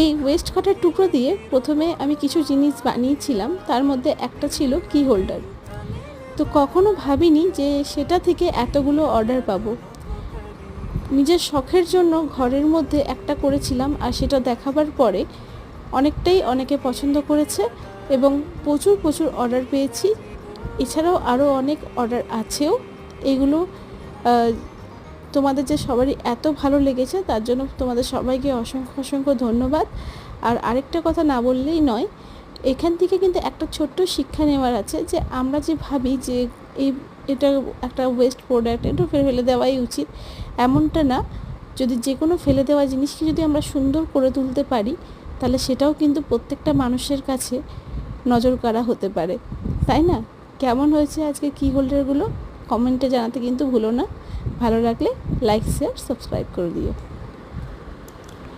এই ওয়েস্ট কাটের টুকরো দিয়ে প্রথমে আমি কিছু জিনিস বানিয়েছিলাম, তার মধ্যে একটা ছিল কি হোল্ডার তো কখনো ভাবিনি যে সেটা থেকে এতগুলো অর্ডার পাবো। নিজের শখের জন্য ঘরের মধ্যে একটা করেছিলাম, আর সেটা দেখাবার পরে অনেকটাই অনেকে পছন্দ করেছে এবং প্রচুর প্রচুর অর্ডার পেয়েছি। এছাড়াও আরও অনেক অর্ডার আছেও। এগুলো তোমাদের যে সবারই এত ভালো লেগেছে, তার জন্য তোমাদের সবাইকে অসংখ্য অসংখ্য ধন্যবাদ। আর আরেকটা কথা না বললেই নয়, এখান থেকে কিন্তু একটা ছোট্ট শিক্ষা নেওয়ার আছে যে, আমরা যে ভাবি যে, এই, এটা একটা ওয়েস্ট প্রোডাক্ট এটা ফেলে দেওয়াই উচিত। এমনটা না, যদি যে কোনো ফেলে দেওয়া জিনিসকে যদি আমরা সুন্দর করে তুলতে পারি, তাহলে সেটাও কিন্তু প্রত্যেকটা মানুষের কাছে নজর করা হতে পারে। তাই না? কেমন হয়েছে আজকে কি হোল্ডারগুলো কমেন্টে জানাতে কিন্তু ভুলো না। ভালো লাগলে লাইক শেয়ার সাবস্ক্রাইব করে দিও।